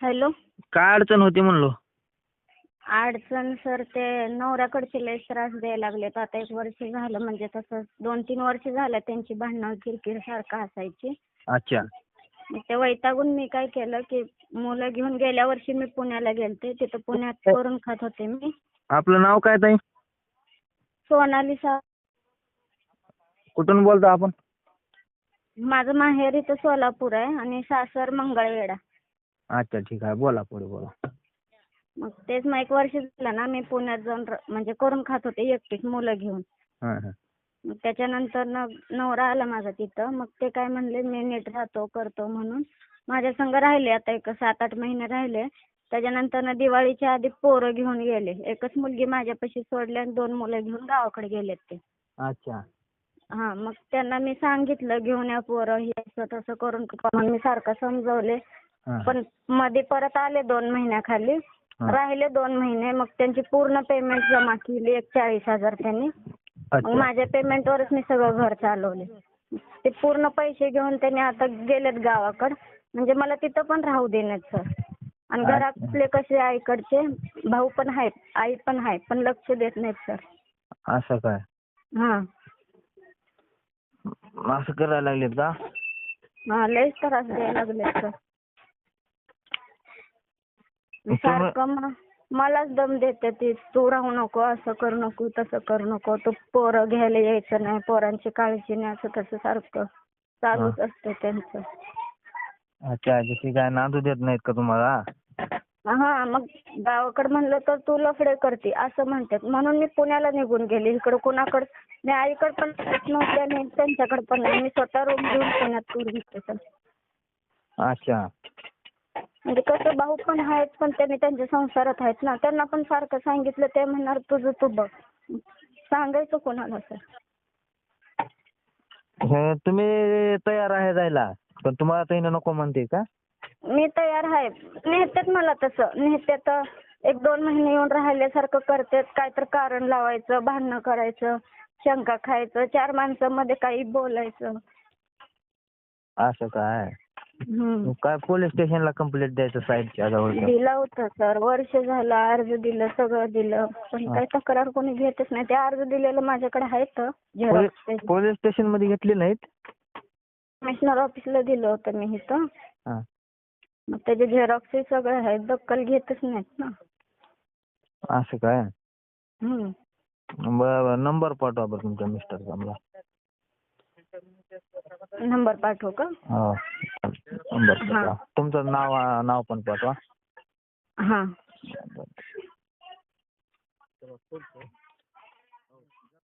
Hello. काय अडचण होती म्हणलो? अडचण सर ते नवऱ्याकडचे लय त्रास द्यायला लागलेत. आता एक वर्ष झालं म्हणजे तसं दोन तीन वर्ष झालं त्यांची भांडणं किरकिर सारखं असायची. अच्छा. मग ते वैतागून मी काय केलं की मुलं घेऊन गेल्या वर्षी मी पुण्याला गेलते. तिथं पुण्यात करून खात होते मी. आपलं नाव काय ताई? सोनाली सा कुठून बोलतो आपण? माझं माहेर इथं सोलापूर आहे आणि सासर मंगळवेढा. अच्छा ठीक आहे. बोला पुढे बोला. मग तेच मग एक वर्ष झालं ना मी पुण्यात जाऊन र- म्हणजे करून खात होते एकटीच मुलं घेऊन. हां हां. मग त्याच्यानंतर न नवरा आला माझा तिथं. मग ते काय म्हणले मी नीट राहतो करतो म्हणून. माझ्या संग राहिले आता एक सात आठ महिने राहिले. त्याच्यानंतर न दिवाळीच्या आधी पोरं घेऊन गेले. एकच मुलगी माझ्यापाशी सोडली आणि दोन मुलं घेऊन गावाकडे गेलेत ते. अच्छा. हा मग त्यांना मी सांगितलं घेऊन या पोरं हे असं तसं करून मी सारखं समजवले. पण मध्ये परत आले दोन महिन्याखाली. राहिले दोन महिने मग त्यांची पूर्ण पेमेंट जमा केली एक चाळीस हजार त्यांनी. मग माझ्या पेमेंटवरच मी सगळं घर चालवले. ते पूर्ण पैसे घेऊन त्यांनी आता गेलेत गावाकडं. म्हणजे मला तिथं पण राहू देण्यात सर. आणि. घरातले कसे आईकडचे भाऊ पण आहेत आई पण आहे पण लक्ष देत नाहीत सर. असं काय? हा. असं करायला लागलेत का? हा लयच त्रास द्यायला लागले सर. सारखं मलाच दम देते ती तू राहू नको असं करू नको तसं करू नको तू पोरं घ्यायला यायचं नाही पोरांची काळजी नाही असं तसं सारखं चालूच असतं त्यांचं. अच्छा ठीक आहे नांदू देत नाहीत का तुम्हाला? हा मग गावाकडे म्हणलं तर तू लफडे करते असं म्हणतात. म्हणून मी पुण्याला निघून गेले इकडं कुणाकडं मी आईकडे पण जात नव्हते आणि त्यांच्याकडे पण नाही. मी स्वतः रूम घेऊन पुण्यात करून घेते अच्छा. म्हणजे कसं भाऊ पण आहेत पण त्यांनी त्यांच्या संसारात आहेत ना. त्यांना पण सारखं सांगितलं ते म्हणणार तुझं तू बघ. सांगायचं कोणाला सर हे तुम्ही तयार आहे जायला. पण तुम्हाला ताईनं नको म्हणते का? मी तयार आहे. नेहतात मला तसं. नेहतात एक दोन महिने येऊन राहिल्यासारखं करतात. काय तर कारण लावायचं भांडणं करायचं शंका खायचं चार माणसामध्ये काही बोलायचं. असं काय? हम्म. काय पोलीस स्टेशनला कंप्लेंट द्यायचं साईडच्या जवळ दिलं होतं सर वर्ष झालं अर्ज दिलं सगळं दिलं. पण काही तक्रार कोणी घेतच नाही. ते अर्ज दिलेलं माझ्याकडे आहेत झेरॉक्स पोलीस स्टेशनमध्ये घेतली नाहीत? कमिशनर ऑफिसला दिलं होतं मी इथं. हा. मग त्याचे झेरॉक्स सगळे आहेत दखल घेतच नाहीत ना. असं काय? हम्म. बरं नंबर पाठवा बरं तुमच्या मिस्टरचा मला. नंबर पाठवू का? हो. नंबर पाठवा तुमचं नाव नाव पण पाठवा. हां.